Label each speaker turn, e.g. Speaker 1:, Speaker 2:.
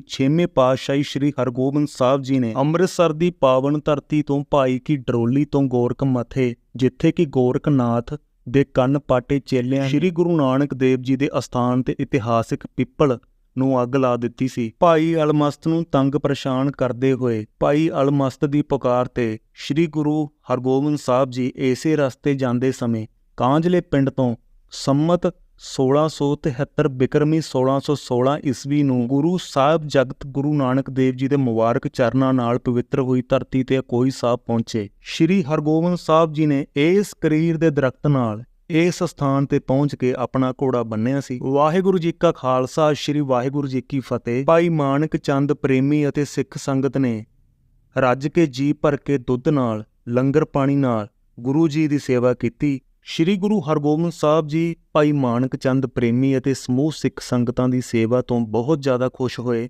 Speaker 1: ਛੇਵੇਂ ਪਾਤਸ਼ਾਹੀ ਸ੍ਰੀ ਹਰਗੋਬਿੰਦ ਸਾਹਿਬ ਜੀ ਨੇ ਅੰਮ੍ਰਿਤਸਰ ਦੀ ਪਾਵਨ ਧਰਤੀ ਤੋਂ ਭਾਈ ਕੀ ਡਰੋਲੀ ਤੋਂ ਗੋਰਖ ਮੱਥੇ, ਜਿੱਥੇ ਕਿ ਗੋਰਖਨਾਥ ਦੇ ਕੰਨ ਪਾਟੇ ਚੇਲਿਆਂ ਸ੍ਰੀ ਗੁਰੂ ਨਾਨਕ ਦੇਵ ਜੀ ਦੇ ਅਸਥਾਨ ਤੇ ਇਤਿਹਾਸਿਕ ਪਿੱਪਲ ਨੂੰ ਅੱਗ ਲਾ ਦਿੱਤੀ ਸੀ। ਭਾਈ ਅਲਮਸਤ ਨੂੰ ਤੰਗ ਪਰੇਸ਼ਾਨ ਕਰਦੇ ਹੋਏ ਭਾਈ ਅਲਮਸਤ ਦੀ ਪੁਕਾਰ ਤੇ ਸ੍ਰੀ ਗੁਰੂ ਹਰਗੋਬਿੰਦ ਸਾਹਿਬ ਜੀ ਇਸੇ ਰਸਤੇ ਜਾਂਦੇ ਸਮੇਂ ਕਾਂਝਲੇ ਪਿੰਡ ਤੋਂ ਸੰਮਤ 1673 ਬਿਕਰਮੀ 1616 ਈਸਵੀ ਨੂੰ ਗੁਰੂ ਸਾਹਿਬ ਜਗਤ ਗੁਰੂ ਨਾਨਕ ਦੇਵ ਜੀ ਦੇ ਮੁਬਾਰਕ ਚਰਨਾਂ ਨਾਲ ਪਵਿੱਤਰ ਹੋਈ ਧਰਤੀ ਤੇ ਕੋਈ ਸਾਹਿਬ ਪਹੁੰਚੇ। ਸ੍ਰੀ ਹਰਗੋਬਿੰਦ ਸਾਹਿਬ ਜੀ ਨੇ ਇਸ ਕਰੀਰ ਦੇ ਦਰਖਤ ਨਾਲ ਇਸ ਸਥਾਨ ਤੇ ਪਹੁੰਚ ਕੇ ਆਪਣਾ ਘੋੜਾ ਬੰਨਿਆ ਸੀ। ਵਾਹਿਗੁਰੂ ਜੀ ਕਾ ਖਾਲਸਾ, ਸ੍ਰੀ ਵਾਹਿਗੁਰੂ ਜੀ ਕੀ ਫਤਿਹ। ਭਾਈ ਮਾਨਕ ਚੰਦ ਪ੍ਰੇਮੀ ਅਤੇ ਸਿੱਖ ਸੰਗਤ ਨੇ ਰੱਜ ਕੇ ਜੀ ਭਰ ਕੇ ਦੁੱਧ ਨਾਲ, ਲੰਗਰ ਪਾਣੀ ਨਾਲ ਗੁਰੂ ਜੀ ਦੀ ਸੇਵਾ ਕੀਤੀ। ਸ੍ਰੀ ਗੁਰੂ ਹਰਗੋਬਿੰਦ ਸਾਹਿਬ ਜੀ ਭਾਈ ਮਾਨਕ ਚੰਦ ਪ੍ਰੇਮੀ ਅਤੇ ਸਮੂਹ ਸਿੱਖ ਸੰਗਤਾਂ ਦੀ ਸੇਵਾ ਤੋਂ ਬਹੁਤ ਜ਼ਿਆਦਾ ਖੁਸ਼ ਹੋਏ।